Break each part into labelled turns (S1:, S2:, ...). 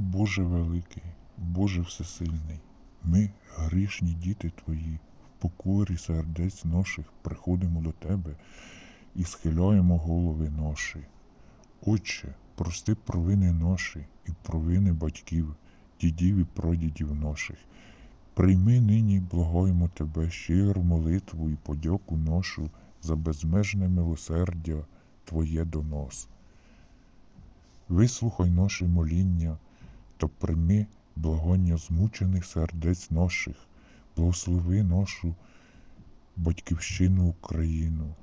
S1: Боже великий, Боже всесильний, ми, грішні діти Твої, в покорі сердець наших приходимо до Тебе і схиляємо голови наші. Отче, прости провини наші і провини батьків, дідів і прадідів наших. Прийми нині, благаємо Тебе, щиру молитву і подяку нашу за безмежне милосердя Твоє до нас. Вислухай наше моління та прийми благання змучених сердець наших, благослови нашу батьківщину Україну,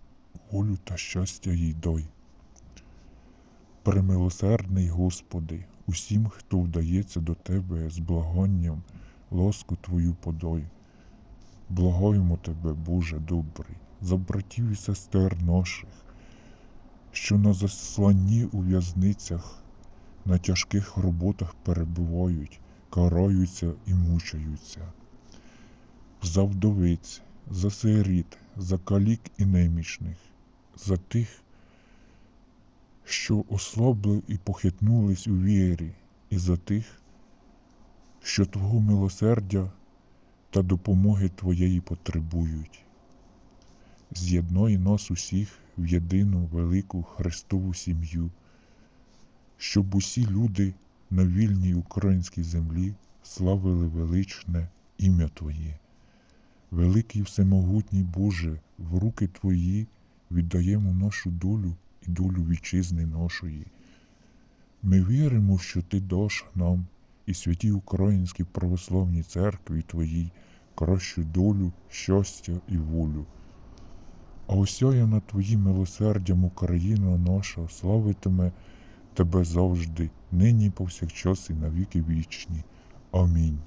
S1: волю та щастя їй дай. Премилосердний Господи, усім, хто вдається до Тебе з благанням, ласку Твою подай. Благаємо Тебе, Боже добрий, за братів і сестер наших, що на засланні у в'язницях, на тяжких роботах перебувають, караються і мучаються. За вдовиць, за сиріт, за калік і немічних, за тих, що ослабли і похитнулись у вірі, і за тих, що Твого милосердя та допомоги Твоєї потребують. З'єднай нас усіх в єдину велику Христову сім'ю, щоб усі люди на вільній українській землі славили величне ім'я Твоє. Великий всемогутній Боже, в руки Твої віддаємо нашу долю і долю вітчизни нашої. Ми віримо, що Ти даш нам і святій Українській православній церкві Твоїй кращу долю, щастя і волю. А осяяна Твоїм милосердям Україна наша славитиме Тебе завжди, нині повсякчас і навіки вічні. Амінь.